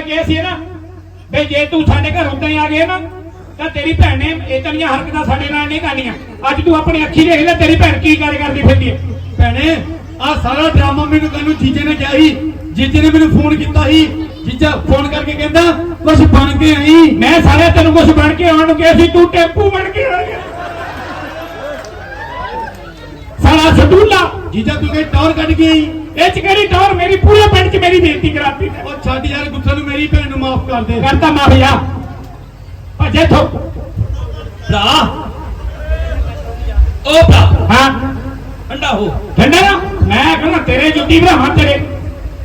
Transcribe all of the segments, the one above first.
ਮੈਂ ਕਿਹਾ ਸੀ ਨਾ ਵੀ ਜੇ ਤੂੰ ਸਾਡੇ ਘਰ ਉਦਾਂ ਹੀ ਆ ਗਿਆ ਨਾ ਤਾਂ ਤੇਰੀ ਭੈਣ ਨੇ ਇਤਨੀਆਂ ਹਰਕਤਾਂ ਸਾਡੇ ਨਾਲ ਨਹੀਂ ਕਰਨੀਆਂ। ਅੱਜ ਤੂੰ ਆਪਣੀ ਅੱਖੀ ਦੇਖ ਲੈ ਤੇਰੀ ਭੈਣ ਕੀ ਕਰ ਕਰਦੀ ਫਿਰਦੀ ਹੈ। ਭੈਣੇ ਆ ਸਾਰਾ ਡਰਾਮਾ ਮੈਨੂੰ ਤੈਨੂੰ ਜੀਜੇ ਨੇ ਕਿਹਾ ਸੀ। ਜੀਜੇ ਨੇ ਮੈਨੂੰ ਫੋਨ ਕੀਤਾ ਸੀ। ਜੀਜਾ ਫੋਨ ਕਰਕੇ ਕਹਿੰਦਾ ਕੁਛ ਬਣ ਕੇ ਆਈ? ਮੈਂ ਸਾਰੇ ਤੈਨੂੰ ਕੁਝ ਬਣ ਕੇ ਆਉਣ ਨੂੰ ਕਿਹਾ ਸੀ ਤੂੰ ਟੈਂਪੂ ਬਣ ਕੇ ਆ ਗਿਆ। ਸਾਲਾ ਸਟੂਲਾ। ਜੀਜਾ ਤੂੰ ਕਹੇ ਟੌਰ ਕੱਢ ਕੇ ਆਈ। ਇਹ ਚ ਕਿਹੜੀ ਟੌਰ? ਮੇਰੀ ਪੂਰੇ ਪਿੰਡ ਚ ਮੇਰੀ ਬੇਇੱਜ਼ਤੀ ਕਰਾਤੀ। ਨੇ ਉਹ ਛੱਡ ਯਾਰ ਗੁੱਸੇ ਨੂੰ ਮੇਰੀ ਭੈਣ ਨੂੰ ਮਾਫ ਕਰ ਦੇ। ਕਰਤਾ ਮਾਫੀਆ ਭੱਜੇ ਥੋ ਭਰਾ। ਓ ਭਰਾ। ਹਾਂ। ਠੰਡਾ ਹੋ। ਠੰਡਾ ਨਾ। ਮੈਂ ਕਹਿੰਦਾ ਤੇਰੇ ਜੁੱਤੀ ਭਰਾਵਾਂ ਤੇਰੇ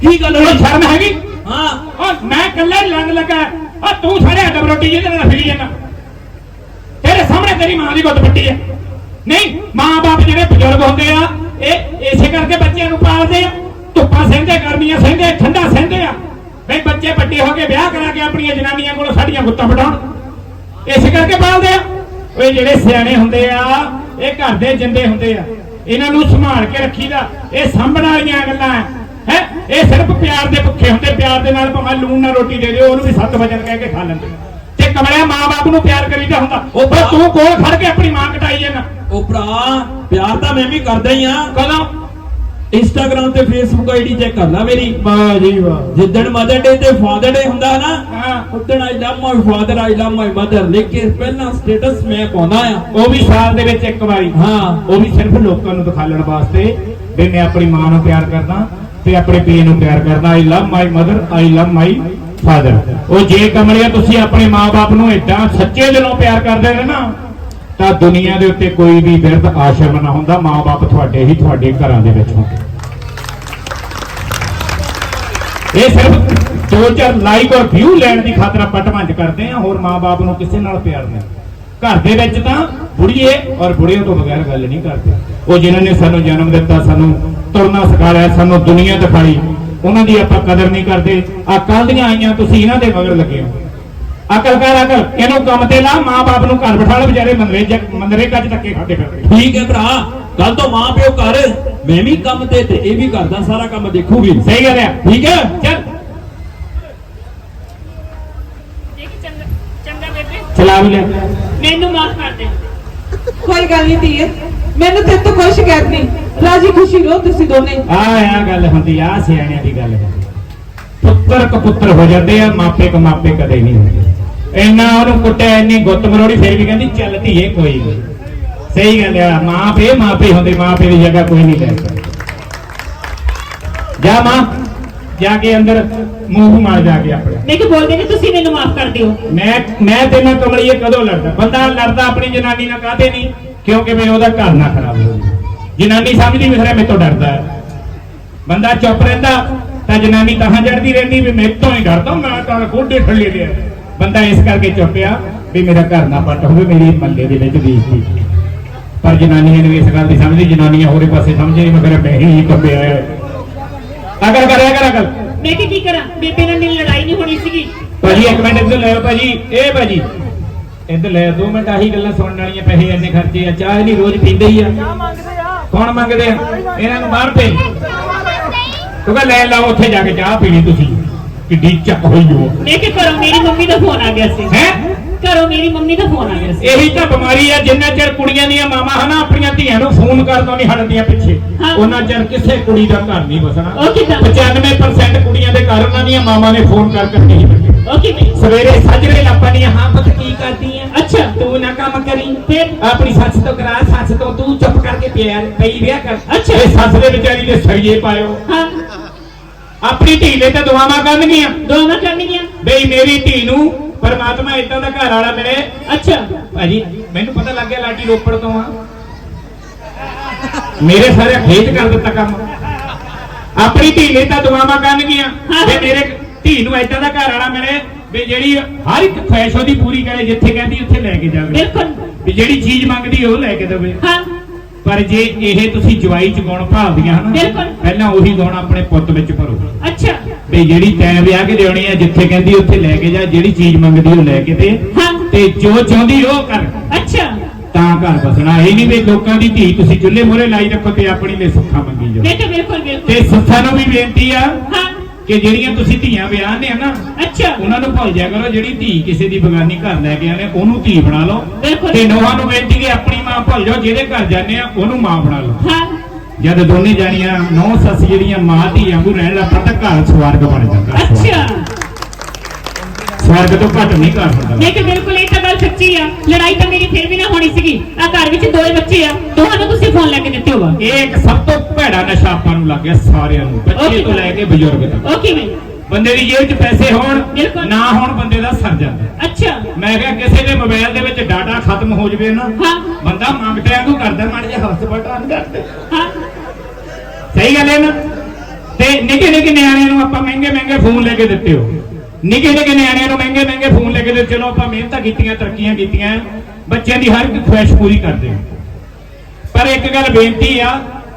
ਕੀ ਗੱਲ ਹੋਈ? ਸ਼ਰਮ ਹੈਗੀ? ਹਾਂ। ਉਹ ਮੈਂ ਕੱਲਾ ਹੀ ਲੰਗ ਲੱਗਾ। ਆ ਤੂੰ ਸਾਰੇ ਅਦਬ ਰੋਟੀ ਜਿਹਦੇ ਨਾਲ ਫਿਰੀ ਜਾਂਦਾ। ਤੇਰੇ ਸਾਹਮਣੇ ਤੇਰੀ ਮਾਂ ਦੀ ਗੁੱਤ ਪੱਟੀ ਹੈ। ਨਹੀਂ ਮਾਂ-ਬਾਪ ਜਿਹੜੇ ਬਜ਼ੁਰਗ ਹੁੰਦੇ ਆ ਇਹ ਇਸੇ ਕਰਕੇ ਬੱਚਿਆਂ ਨੂੰ ਪਾਲਦੇ ਆ। ਧੁੱਪਾਂ ਸਹਿੰਦੇ, ਗਰਮੀਆਂ ਸਹਿੰਦੇ, ਠੰਡਾ ਸਹਿੰਦੇ ਆ। ਬਈ ਬੱਚੇ ਵੱਡੇ ਹੋ ਕੇ ਵਿਆਹ ਕਰਾ ਕੇ ਆਪਣੀਆਂ ਜਨਾਨੀਆਂ ਕੋਲੋਂ ਸਾਡੀਆਂ ਗੁੱਤਾਂ ਵਟਾਉਣ ਇਸੇ ਕਰਕੇ ਪਾਲਦੇ ਆ। ਓਏ ਜਿਹੜੇ ਸਿਆਣੇ ਹੁੰਦੇ ਆ, ਇਹ ਘਰ ਦੇ ਜਿੰਦੇ ਹੁੰਦੇ ਆ, ਇਹਨਾਂ ਨੂੰ ਸੰਭਾਲ ਕੇ ਰੱਖੀਦਾ। ਇਹ ਸਾਂਭਣ ਵਾਲੀਆਂ ਗੱਲਾਂ ਹੈ? ਇਹ ਸਿਰਫ ਪਿਆਰ ਦੇ ਭੁੱਖੇ ਹੁੰਦੇ, ਪਿਆਰ ਦੇ ਨਾਲ ਭਾਵੇਂ ਲੂਣ ਨਾਲ ਰੋਟੀ ਦੇ ਦਿਓ, ਉਹਨੂੰ ਵੀ ਸੱਤ ਵਜਨ ਕਹਿ ਕੇ ਖਾ ਲੈਂਦੇ। ਤੇ ਕਮਲਿਆ ਮਾਂ-ਬਾਪ ਨੂੰ ਪਿਆਰ ਕਰੀਦਾ ਹੁੰਦਾ, ਉਹ ਪਰ ਤੂੰ ਕੋਲ ਖੜ ਕੇ ਆਪਣੀ ਮਾਂ ਕਟਾਈ ਜਾਂਦਾ। ਭਰਾ ਪਿਆਰ ਤਾਂ ਮੈਂ ਵੀ ਕਰਦਾ ਹੀ ਆ ਕਦੋਂ ਇੰਸਟਾਗ੍ਰam ਤੇ ਫੇਸਬੁੱਕ ਆਈਡੀ ਚੈੱਕ ਕਰ ਲੈ ਮੇਰੀ। ਵਾਹ ਜੀ ਵਾਹ। ਜਿੱਦਣ ਮਦਰ ਡੇ ਤੇ ਫਾਦਰ ਡੇ ਹੁੰਦਾ ਨਾ ਉਦਣ I love my father I love my mother ਲਿਖ ਕੇ ਪਹਿਲਾਂ ਸਟੇਟਸ ਮੈਂ ਪਾਉਂਦਾ ਆ ਉਹ ਵੀ ਸਾਲ ਦੇ ਵਿੱਚ ਇੱਕ ਵਾਰੀ। ਹਾਂ। ਉਹ ਵੀ ਸਿਰਫ ਲੋਕਾਂ ਨੂੰ ਦਿਖਾਉਣ ਵਾਸਤੇ। ਵੀ ਮੈਂ ਆਪਣੀ ਮਾਂ ਨੂੰ ਪਿਆਰ ਕਰਦਾ ਤੇ ਆਪਣੇ ਪਿਓ ਨੂੰ ਪਿਆਰ ਕਰਦਾ। I love my mother I love my father ਉਹ ਜੇ ਕਮਲਿਆ ਤੁਸੀਂ ਆਪਣੇ ਮਾਪੇ ਨੂੰ ਏਦਾਂ ਸੱਚੇ ਦਿਲੋਂ ਪਿਆਰ ਕਰਦੇ ਨੇ ਨਾ ਤਾਂ ਦੁਨੀਆ ਦੇ ਉੱਤੇ ਕੋਈ ਵੀ ਬਿਰਧ ਆਸ਼ਰਮ ਨਾ ਹੁੰਦਾ ਮਾਪੇ ਤੁਹਾਡੇ ਹੀ ਤੁਹਾਡੇ ਘਰਾਂ ਦੇ ਵਿੱਚ ਹੁੰਦੇ ਇਹ ਸਿਰਫ ਦੋ ਲਾਈਕ ਔਰ ਵਿਊ ਲੈਣ ਦੀ ਖਾਤਰ ਆਪਾਂ ਢਮੰਜ ਕਰਦੇ ਆ ਹੋਰ ਮਾਪੇ ਨੂੰ ਕਿਸੇ ਨਾਲ ਪਿਆਰ ਨਹੀਂ। ਘਰ ਦੇ ਵਿੱਚ ਤਾਂ ਬੁੜੀਏ ਔਰ ਬੁੜੀਆਂ ਤੋਂ ਬਗੈਰ ਗੱਲ ਨਹੀਂ ਕਰਦੇ। ਉਹ ਜਿਨ੍ਹਾਂ ਨੇ ਸਾਨੂੰ ਜਨਮ ਦਿੱਤਾ, ਸਾਨੂੰ ਤੁਰਨਾ ਸਿਖਾਇਆ ਸਾਨੂੰ ਦੁਨੀਆ ਦਿਖਾਈ, ਉਹਨਾਂ ਦੀ ਆਪਾਂ ਕਦਰ ਨਹੀਂ ਕਰਦੇ। ਆ ਕੱਲ ਦੀਆਂ ਆਈਆਂ, ਤੁਸੀਂ ਇਹਨਾਂ ਦੇ ਮਗਰ ਲੱਗੇ ਹੋ। ਅਕਲ ਕਰ ਅਕਲ। ਇਹਨੂੰ ਕੰਮ ਤੇ ਲਾ ਮਾਂ-ਬਾਪ ਨੂੰ ਘਰ ਬਿਠਾ ਲੈ ਵਿਚਾਰੇ ਮੰਦਰੇ ਮੰਦਰੇ ਕੱਜ ਧੱਕੇ ਖਾਂਦੇ ਫਿਰਦੇ। ਠੀਕ ਹੈ ਭਰਾ ਕੱਲ ਤੋਂ ਮਾਂ ਪਿਓ ਘਰ। ਮੈਂ ਵੀ ਕੰਮ ਤੇ ਤੇ ਇਹ ਵੀ ਕਰਦਾ ਸਾਰਾ ਕੰਮ ਦੇਖੂਗੀ। ਸਹੀ ਗੱਲ ਹੈ। ਠੀਕ ਹੈ? ਚੱਲ। ਦੇਖ ਚੰਗਾ ਚੰਗਾ ਬੇਬੇ। ਚਲਾ ਵੀ ਲੈ। ਮੈਨੂੰ ਮਾਫ ਕਰ ਦੇ। ਕੋਈ ਗੱਲ ਨਹੀਂ ਧੀਏ। ਮੈਨੂੰ ਤੇ ਤੋਂ ਕੋਈ ਸ਼ਿਕਾਇਤ ਨਹੀਂ। ਰਾਜੀ ਖੁਸ਼ੀ ਰਹੋ ਤੁਸੀਂ ਦੋਨੇ। ਆ ਆ ਗੱਲ ਹੁੰਦੀ ਆ ਸਿਆਣਿਆਂ ਦੀ ਗੱਲ ਹੁੰਦੀ ਪੁੱਤਰ ਕਪੁੱਤਰ ਹੋ ਜਾਂਦੇ ਆ ਮਾਪੇ ਕਮਾਪੇ ਕਦੇ ਨਹੀਂ ਹੁੰਦੇ। ਇੰਨਾ ਉਹਨੂੰ ਕੁੱਟਿਆ ਇੰਨੀ ਗੁੱਤ ਮਰੋੜੀ ਫਿਰ ਵੀ ਕਹਿੰਦੀ ਚੱਲ ਧੀਏ ਕੋਈ ਨਹੀਂ ਸਹੀ ਗੱਲ ਆ ਮਾਪੇ ਮਾਪੇ ਹੁੰਦੇ ਮਾਪੇ ਦੀ ਜਗ੍ਹਾ ਕੋਈ ਨਹੀਂ ਲੈ ਸਕਦਾ। ਜਾ ਮਾਂ ਜਾ ਕੇ ਅੰਦਰ ਮੂੰਹ ਮਾਰ ਜਾ ਕੇ ਆਪਣੇ। ਮੈਂ ਕਿ ਬੋਲਦੇ ਨੇ ਤੁਸੀਂ ਮੈਨੂੰ ਮਾਫ ਕਰ ਦਿਓ। ਮੈਂ ਮੈਂ ਤੇ ਨਾ ਕਮਲੀਏ ਕਦੋਂ ਲੜਦਾ? ਬੰਦਾ ਲੜਦਾ ਆਪਣੀ ਜਨਾਨੀ ਨਾਲ ਕਾਹਤੇ ਨਹੀਂ ਕਿਉਂਕਿ ਮੈਂ ਉਹਦਾ ਘਰ ਨਾ ਖਰਾਬ ਹੋ ਜਨਾਨੀ ਸਮਝਦੀ ਵੀ ਖਰਾ ਮੇਰੇ ਤੋਂ ਡਰਦਾ ਬੰਦਾ ਚੁੱਪ ਰਹਿੰਦਾ ਤਾਂ ਜਨਾਨੀ ਤਾਂ ਜੜਦੀ ਰਹਿੰਦੀ ਵੀ ਮੇਰੇ ਤੋਂ ਹੀ ਡਰਦਾ ਮੈਂ ਤਾਂ ਗੋਡੇ ਥੱਲੇ ਲਿਆ ਬੰਦਾ ਇਸ ਕਰਕੇ ਚੁੱਪਿਆ ਵੀ ਮੇਰਾ ਘਰ ਨਾ ਪੱਟ ਹੋਵੇ ਮੇਰੀ ਮੱਲੇ ਦੇ ਵਿੱਚ ਬੇਇੱਜ਼ਤੀ ਪਰ ਜਨਾਨੀਆਂ ਨੂੰ ਇਸ ਗੱਲ ਦੀ ਸਮਝਦੀ ਜਨਾਨੀਆਂ ਹੋਰੇ ਪਾਸੇ ਸਮਝੇ ਨਹੀਂ ਮਗਰ ਮੈਂ ਹੀ ਕੰਬਿਆ ਹੈ ਅਗਰ ਕਰਿਆ ਕਰ ਅਗਰ ਮੈਂ ਕਿ ਕਰਾਂ? ਬੇਬੇ ਨਾਲ ਮੇਰੀ ਲੜਾਈ ਨਹੀਂ ਹੋਣੀ ਸੀਗੀ। ਭਾਜੀ ਇੱਕ ਮਿੰਟ ਇੱਧਰ ਲੈ ਭਾਜੀ। ਇਹ ਭਾਜੀ ਇੱਧਰ ਲੈ ਦੋ ਮਿੰਟ ਆਹੀ ਗੱਲਾਂ ਸੁਣਨ ਵਾਲੀਆਂ ਪੈਸੇ ਇੰਨੇ ਖਰਚੇ ਆ ਚਾਹ ਨਹੀਂ ਰੋਜ਼ ਪੀਂਦੇ ਹੀ ਆ। ਕੌਣ ਮੰਗਦੇ ਆ? ਇਹਨਾਂ ਨੂੰ ਬਾਹਰ ਭੇਜ। ਤੂੰ ਕਹ ਲੈ ਲਾਓ ਉੱਥੇ ਜਾ ਕੇ ਚਾਹ ਪੀਣੀ ਤੁਸੀਂ। ਕਿੱਡੀ ਚੱਕ ਹੋਈ ਹੋ ਮੈਂ ਕਿ ਘਰੋਂ ਮੇਰੀ ਮੰਮੀ ਦਾ ਫੋਨ ਆ ਗਿਆ ਸੀ। ਹੈ? ਘਰੋਂ ਮੇਰੀ ਮੰਮੀ ਦਾ ਫੋਨ ਆ ਗਿਆ ਸੀ। ਇਹੀ ਤਾਂ ਬਿਮਾਰੀ ਆ ਜਿੰਨਾ ਚਿਰ ਕੁੜੀਆਂ ਦੀਆਂ ਮਾਵਾਂ ਹਨਾ ਆਪਣੀਆਂ ਧੀਆਂ ਨੂੰ ਫੋਨ ਕਰਦੋਂ ਨਹੀਂ ਹਟਦੀਆਂ ਪਿੱਛੇ ਹਾਂ। ਉਹਨਾਂ ਚਿਰ ਕਿਸੇ ਕੁੜੀ ਦਾ ਘਰ ਨਹੀਂ ਵਸਣਾ। ਉਹ ਕਿੱਦਾਂ? 95% ਕੁੜੀਆਂ ਦੇ ਘਰ ਉਹਨਾਂ ਦੀਆਂ ਮਾਵਾਂ ਨੇ ਫੋਨ ਕਰ ਕਰਕੇ ਹੀ ਬੱਚੇ ਓਕੇ ਮੈਂ ਸਵੇਰੇ ਸੱਜਰੇ ਲੱਪਣੀਆਂ ਹਾਂ ਪੁੱਤ ਕੀ ਕਰਦੀ ਆ ਅੱਛਾ। ਤੂੰ ਨਾ ਕੰਮ ਕਰੀ। ਫਿਰ? ਆਪਣੀ ਸੱਸ ਤੋਂ ਕਰਾ ਸੱਸ ਤੋਂ ਤੂੰ ਚੁੱਪ ਕਰਕੇ ਪਿਆਰ ਪਈ ਰਿਆ ਕਰ। ਅੱਛਾ। ਇਹ ਸੱਸ ਦੇ ਵਿਚਾਰੀ ਦੇ ਸਰੀਏ ਪਾਇਓ। ਹਾਂ। ਆਪਣੀ ਧੀ ਲਈ ਤਾਂ ਦੁਆਵਾਂ ਕਰਨਗੀਆਂ। ਦੋਵਾਂ ਕਰਨੀਆਂ ਬਈ ਮੇਰੀ ਧੀ ਨੂੰ ਪਰਮਾਤਮਾ ਇਦਾਂ ਦਾ ਘਰ ਵਾਲਾ ਮਿਲੇ। ਅੱਛਾ। ਭਾਜੀ ਮੈਨੂੰ ਪਤਾ ਲੱਗ ਗਿਆ ਲਾਟੀ ਰੋਪੜ ਤੋਂ ਆ। ਮੇਰੇ ਸਾਰੇ ਖੇਤ ਕਰ ਦਿੱਤਾ ਕੰਮ। ਆਪਣੀ ਧੀ ਲਈ ਤਾਂ ਦੁਆਵਾਂ ਕਰਨਗੀਆਂ। ਵੀ ਮੇਰੇ ਧੀ ਨੂੰ ਇਦਾਂ ਦਾ ਘਰ ਵਾਲਾ ਮਿਲੇ ਵੀ ਜਿਹੜੀ ਹਰ ਇੱਕ ਖੁਆਇਸ਼ ਉਹਦੀ ਪੂਰੀ ਕਰੇ ਜਿੱਥੇ ਕਹਿੰਦੀ ਉੱਥੇ ਲੈ ਕੇ ਜਾਵੇ। ਬਿਲਕੁਲ। ਵੀ ਜਿਹੜੀ ਚੀਜ਼ ਮੰਗਦੀ ਉਹ ਲੈ ਕੇ ਦੇਵੇ। ਹਾਂ। ਪਰ ਜੇ ਇਹ ਤੁਸੀਂ ਜਵਾਈ ਚ ਗੁਣ ਭਾਲਦੀਆਂ ਹਨਾ ਬਿਲਕੁਲ। ਪਹਿਲਾਂ ਉਹੀ ਗੁਣ ਆਪਣੇ ਪੁੱਤ ਵਿੱਚ ਭਰੋ। ਅੱਛਾ। ਵੀ ਜਿਹੜੀ ਤੈਂ ਵਿਆਹ ਕੇ ਦੇਣੀ ਆ ਜਿੱਥੇ ਕਹਿੰਦੀ ਉੱਥੇ ਲੈ ਕੇ ਜਾ ਜਿਹੜੀ ਚੀਜ਼ ਮੰਗਦੀ ਉਹ ਲੈ ਕੇ ਦੇ। ਤੇ ਜੋ ਚਾਹੁੰਦੀ ਉਹ ਕਰ। ਅੱਛਾ। ਤਾਂ ਘਰ ਬਸਣਾ ਇਹ ਨਹੀਂ ਵੀ ਲੋਕਾਂ ਦੀ ਧੀ ਤੁਸੀਂ ਚੁੱਲ੍ਹੇ ਮੋਰੇ ਲਾਈ ਰੱਖੋ ਤੇ ਆਪਣੀ ਲਈ ਸੁੱਖਾ ਮੰਗੀ ਜਾਓ। ਬਿਲਕੁਲ ਬਿਲਕੁਲ। ਤੇ ਸੱਸਾਂ ਨੂੰ ਵੀ ਬੇਨਤੀ ਆ ਹਾਂ। ਕਿ ਜਿਹੜੀਆਂ ਤੁਸੀਂ ਧੀਆਂ ਵਿਆਹਨੇ ਆ ਨਾ ਅੱਛਾ ਉਹਨਾਂ ਨੂੰ ਭੁੱਲ ਜਾ ਕਰੋ ਜਿਹੜੀ ਧੀ ਕਿਸੇ ਦੀ ਬਗਾਨੀ ਘਰ ਲੈ ਕੇ ਆਨੇ ਉਹਨੂੰ ਧੀ ਬਣਾ ਲਓ। ਤੇ ਨੋਹਾਂ ਨੂੰ ਬੇਨਤੀ ਕਿ ਆਪਣੀ ਮਾਂ ਭੁੱਲ ਜਾਓ ਜਿਹਦੇ ਘਰ ਜਾਂਦੇ ਆ ਉਹਨੂੰ ਮਾਂ ਬਣਾ ਲਓ ਹਾਂ ਜਦ ਦੋਨੇ ਜਾਣੀਆਂ ਨੌ ਸੱਸ ਜਿਹੜੀਆਂ ਮਾਂ ਧੀ ਵਾਂਗੂ ਰਹਿਣ ਲੱਗ ਤਾਂ ਘਰ ਸਵਰਗ ਬਣ ਜਾਂਦਾ। ਅੱਛਾ ਸਵਰਗ ਤੋਂ ਘੱਟ ਨਹੀਂ ਕਰ ਸਕਦਾ। ਨਹੀਂ ਤੇ ਬਿਲਕੁਲ ਇਹ ਤਾਂ ਗੱਲ ਸੱਚੀ ਆ। ਲੜਾਈ ਤਾਂ ਮੇਰੀ ਫਿਰ ਵੀ ਨਾ ਹੋਣੀ ਸੀਗੀ। ਆ ਘਰ ਵਿੱਚ ਦੋਏ ਬੱਚੇ ਆ। ਦੋਹਾਂ ਨੂੰ ਤੁਸੀਂ ਫੋਨ ਲੈ ਕੇ ਦਿੱਤੇ ਹੋਗਾ ਇਹ ਇੱਕ ਸਭ ਤੋਂ ਭੈੜਾ ਨਸ਼ਾ ਆਪਾਂ ਨੂੰ ਲੱਗ ਗਿਆ ਸਾਰਿਆਂ ਨੂੰ। ਬੱਚੇ. ਤੋਂ ਲੈ ਕੇ ਬਜ਼ੁਰਗ ਤੱਕ। ਉਹ ਕਿਵੇਂ ਬੰਦੇ ਦੀ ਜੇਬ 'ਚ ਪੈਸੇ ਹੋਣ। ਨਾ ਹੋਣ ਬੰਦੇ ਦਾ ਸਰ ਜਾਂਦਾ। ਅੱਛਾ। ਮੈਂ ਕਿਹਾ ਕਿਸੇ ਦੇ ਮੋਬਾਈਲ ਦੇ ਵਿੱਚ ਡਾਟਾ ਖਤਮ ਹੋ ਜਵੇ ਨਾ ਬੰਦਾ ਮੰਗਦੇ ਵਾਂਗੂ ਕਰਦਾ ਮੜ ਜਾ ਹਸਪਤਾਲ ਆਨ ਕਰਦੇ। ਹਾਂ। ਸਹੀ ਗੱਲ ਹੈ ਨਾ? ਤੇ ਨਿੱਕੇ ਨਿੱਕੇ ਨਿਆਣਿਆਂ ਨੂੰ ਆਪਾਂ ਮਹਿੰਗੇ ਮਹਿੰਗੇ ਫੋਨ ਲੈ ਕੇ ਦਿੱਤੇ ਹੋ। ਨਿੱਕੇ ਨਿੱਕੇ ਨਿਆਣਿਆਂ ਨੂੰ ਮਹਿੰਗੇ ਮਹਿੰਗੇ ਫੋਨ ਲੈ ਕੇ ਦਿੱਤੇ ਚਲੋ ਆਪਾਂ ਮਿਹਨਤਾਂ ਕੀਤੀਆਂ, ਤਰੱਕੀਆਂ ਕੀਤੀਆਂ, ਬੱਚਿਆਂ ਦੀ ਹਰ ਇੱਕ ਖੁਆਇਸ਼ ਪੂਰੀ ਕਰਦੇ ਪਰ ਇੱਕ ਗੱਲ ਬੇਨਤੀ ਆ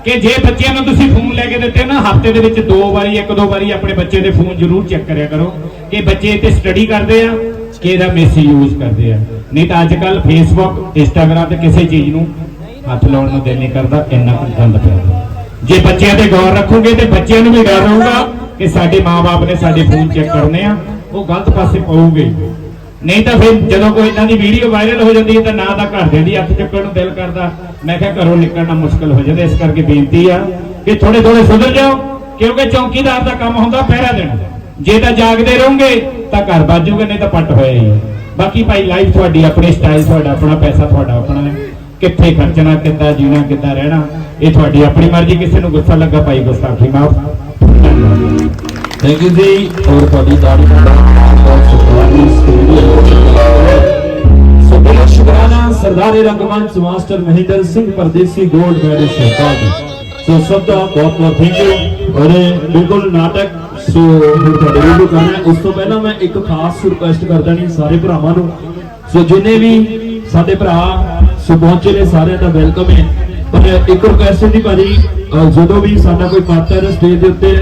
ਕਿ ਜੇ ਬੱਚਿਆਂ ਨੂੰ ਤੁਸੀਂ ਫੋਨ ਲੈ ਕੇ ਦਿੱਤੇ ਨਾ, ਹਫ਼ਤੇ ਦੇ ਵਿੱਚ ਦੋ ਵਾਰੀ, ਇੱਕ ਦੋ ਵਾਰੀ ਆਪਣੇ ਬੱਚੇ ਦੇ ਫੋਨ ਜ਼ਰੂਰ ਚੈੱਕ ਕਰਿਆ ਕਰੋ ਕਿ ਬੱਚੇ ਤੇ ਸਟੱਡੀ ਕਰਦੇ ਆ, ਕਿ ਇਹਦਾ ਮਿਸਯੂਜ਼ ਕਰਦੇ ਆ। ਨਹੀਂ ਤਾਂ ਅੱਜ ਕੱਲ ਫੇਸਬੁੱਕ ਇੰਸਟਾਗ੍ਰਾਮ ਤੇ ਕਿਸੇ ਚੀਜ਼ ਨੂੰ ਹੱਥ ਲਾਉਣ ਨੂੰ ਦਿਲ ਨਹੀਂ ਕਰਦਾ, ਇੰਨਾ ਗੰਦ ਪਿਆ ਜੇ ਬੱਚਿਆਂ ਤੇ ਗੌਰ ਰੱਖੋਗੇ ਤੇ ਬੱਚਿਆਂ ਨੂੰ ਵੀ ਡਰ ਰਹੂਗਾ ਕਿ ਸਾਡੇ ਮਾਪੇ ਨੇ ਸਾਡੇ ਫੋਨ ਚੈੱਕ ਕਰਨੇ ਆ। ਉਹ ਗਲਤ ਪਾਸੇ ਪਾਉਗੇ ਨਹੀਂ ਤਾਂ ਫਿਰ ਜਦੋਂ ਕੋਈ ਇਦਾਂ ਦੀ ਵੀਡੀਓ ਵਾਇਰਲ ਹੋ ਜਾਂਦੀ ਹੈ ਤਾਂ ਨਾ ਤਾਂ ਘਰਦਿਆਂ ਦੀ ਹੱਥ ਚੱਕਣ ਨੂੰ ਦਿਲ ਕਰਦਾ। ਮੈਂ ਕਿਹਾ ਘਰੋਂ ਨਿਕਲਣਾ ਮੁਸ਼ਕਲ ਹੋ ਜਾਂਦਾ, ਇਸ ਕਰਕੇ ਬੇਨਤੀ ਆ ਕਿ ਥੋੜੇ ਥੋੜੇ ਸੁਧਰ ਜਾਓ, ਕਿਉਂਕਿ ਚੌਕੀਦਾਰ ਦਾ ਕੰਮ ਹੁੰਦਾ ਪਹਿਰਾ ਦੇਣਾ। ਜੇ ਤਾਂ ਜਾਗਦੇ ਰਹੋਗੇ, ਤਾਂ ਘਰ ਬਾਜੂਗਾ ਨਹੀਂ ਤਾਂ ਪੱਟ ਹੋਇਆ ਹੀ। ਹੈ। ਬਾਕੀ ਭਾਈ ਲਾਈਫ ਤੁਹਾਡੀ, ਆਪਣੀ ਸਟਾਈਲ ਤੁਹਾਡਾ, ਆਪਣਾ ਪੈਸਾ ਤੁਹਾਡਾ, ਆਪਣਾ ਹੈ। ਕਿੱਥੇ ਖਰਚਣਾ, ਕਿੱਦਾਂ ਜੀਣਾ, ਕਿੱਦਾਂ ਰਹਿਣਾ, ਇਹ ਤੁਹਾਡੀ ਆਪਣੀ ਮਰਜ਼ੀ, ਕਿਸੇ ਨੂੰ ਗੁੱਸਾ ਲੱਗਾ, ਭਾਈ ਗੁੱਸਾਖੀ ਮਾਫ। ਥੈਂਕ ਯੂ ਜੀ ਔਰ ਤੁਹਾਡੀ ਦਾੜੀ ਦਾ ਬਹੁਤ ਸ਼ੁਕਰਾਨਾ ਸੋ ਬਹੁਤ ਸ਼ੁਕਰਾਨਾ Sardari Rangmanch master Mahinder Singh Pardesi gold medal ਸਰਕਾਰ ਜੀ ਸੋ ਸਭ ਦਾ ਬਹੁਤ ਬਹੁਤ ਥੈਂਕ ਯੂ ਔਰ ਇਹ ਬਿਲਕੁਲ ਨਾਟਕ ਸੋ ਹੁਣ ਤੁਹਾਡੇ ਵੀਡੀਓ ਕਰਨਾ ਹੈ। ਉਸ ਤੋਂ ਪਹਿਲਾਂ ਮੈਂ ਇੱਕ ਖਾਸ ਰਿਕੁਐਸਟ ਕਰਦਾ ਨਹੀਂ ਸਾਰੇ ਭਰਾਵਾਂ ਨੂੰ ਸੋ ਜਿੰਨੇ ਵੀ ਸਾਡੇ ਭਰਾ ਸੋ ਪਹੁੰਚੇ ਨੇ ਸਾਰਿਆਂ ਦਾ ਵੈਲਕਮ ਹੈ ਪਰ ਇੱਕ ਰਿਕੁਐਸਟ ਦੀ ਭਾਜੀ ਅਹ ਜਦੋਂ ਵੀ ਸਾਡਾ ਕੋਈ ਪਾਤਰ ਸਟੇਜ ਦੇ ਉੱਤੇ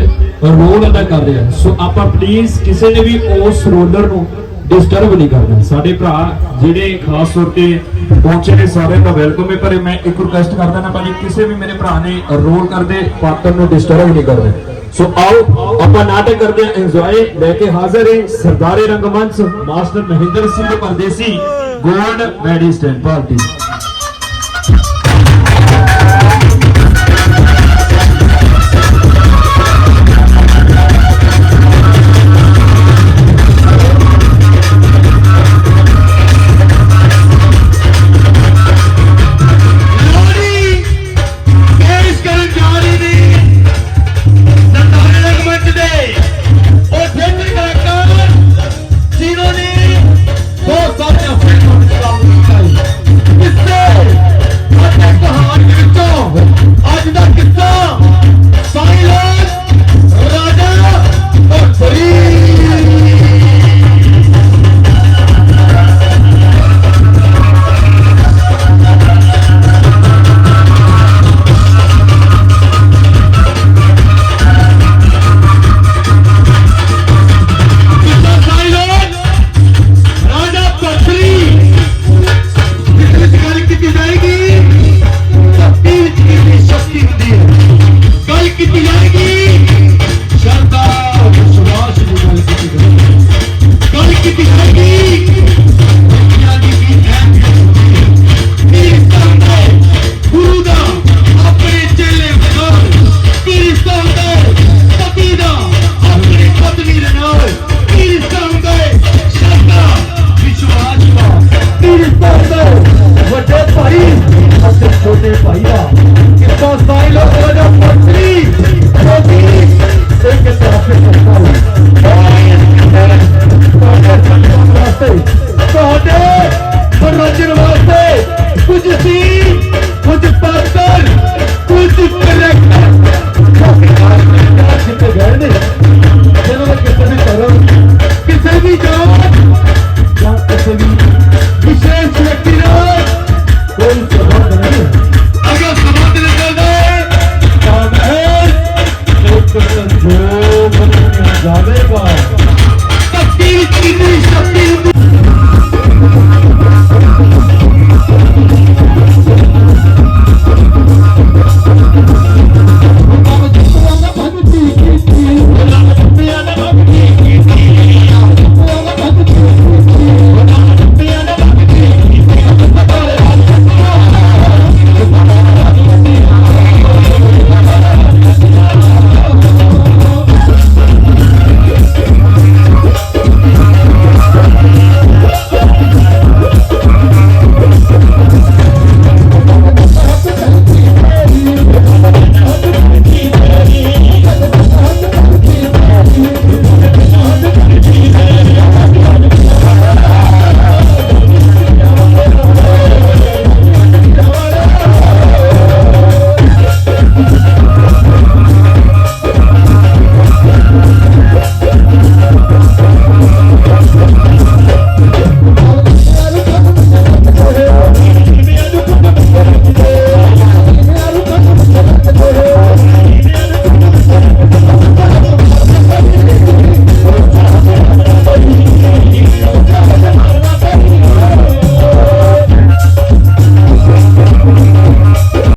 ਰੋਲ ਅਦਾ ਕਰ ਰਿਹਾ ਸੋ ਆਪਾਂ ਪਲੀਜ਼ ਕਿਸੇ ਨੇ ਵੀ ਉਸ ਰੋਲਰ ਨੂੰ ਡਿਸਟਰਬ ਨਹੀਂ ਕਰਨਾ। ਸਾਡੇ ਭਰਾ ਜਿਹੜੇ ਖਾਸ ਤੌਰ ਤੇ ਪਹੁੰਚੇ ਨੇ ਸਾਰਿਆਂ ਦਾ ਵੈਲਕਮ ਹੈ, ਪਰ ਮੈਂ ਇੱਕ ਰਿਕੁਐਸਟ ਕਰਦਾ ਨਾ ਭਾਜੀ, ਕਿਸੇ ਵੀ ਮੇਰੇ ਭਰਾ ਨੇ ਰੋਲ ਕਰਦੇ ਪਾਤਰ ਨੂੰ ਡਿਸਟਰਬ ਨਹੀਂ ਕਰਨਾ। ਸੋ ਆਓ, ਆਪਾਂ ਨਾਟਕ ਕਰਦੇ ਹਾਂ ਇੰਜੋਏ ਲੈ ਕੇ ਹਾਜ਼ਰ ਹੈ Sardare Rangmanch, master Mahinder Singh Pardesi gold medal stand party.